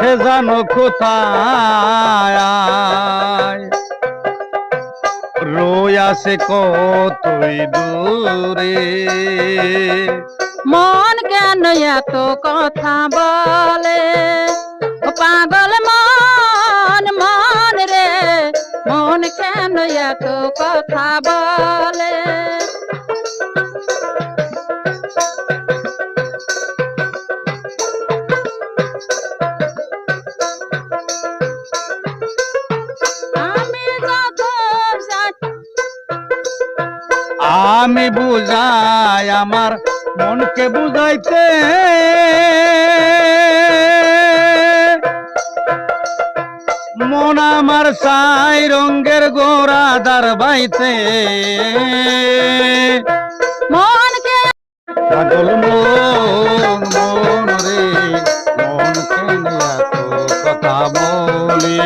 সে জানো কোথায়? রই আছে কতই দূরে? মন কেন এত কথা বলে? পাগল মন মন রে, মন কেন এত কথা বলে? আমি বুঝাই আমার মনকে বুঝাইতে। মন আমার সাই রঙ্গের গোড়া দার বাইতে। মনকে পাগল মন মন রে মন কেনে কথা বলি।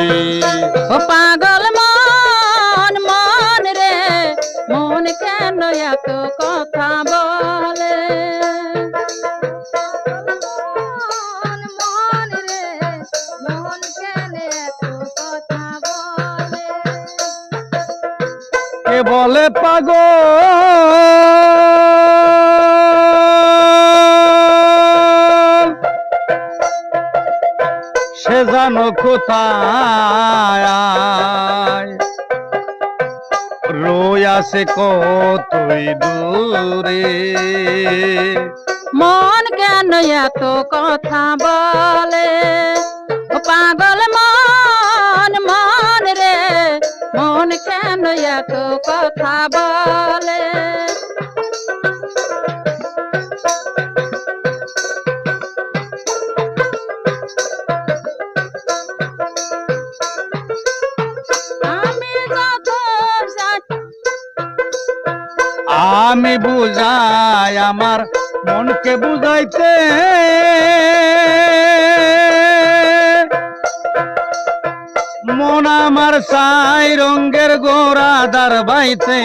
ও পাগল কেন এত কথা বলে? মন মন মন বলে পাগল। সে জানো কোথায়? রই আসে কতই দূরে। মন কেন এত কথা বলে? পাগল মন মন রে, মন কেন এত কথা বলে? আমি বুঝাই আমার মনকে বুঝাইতে। মন আমার সাই রঙ্গের গোড়া দার বাইতে।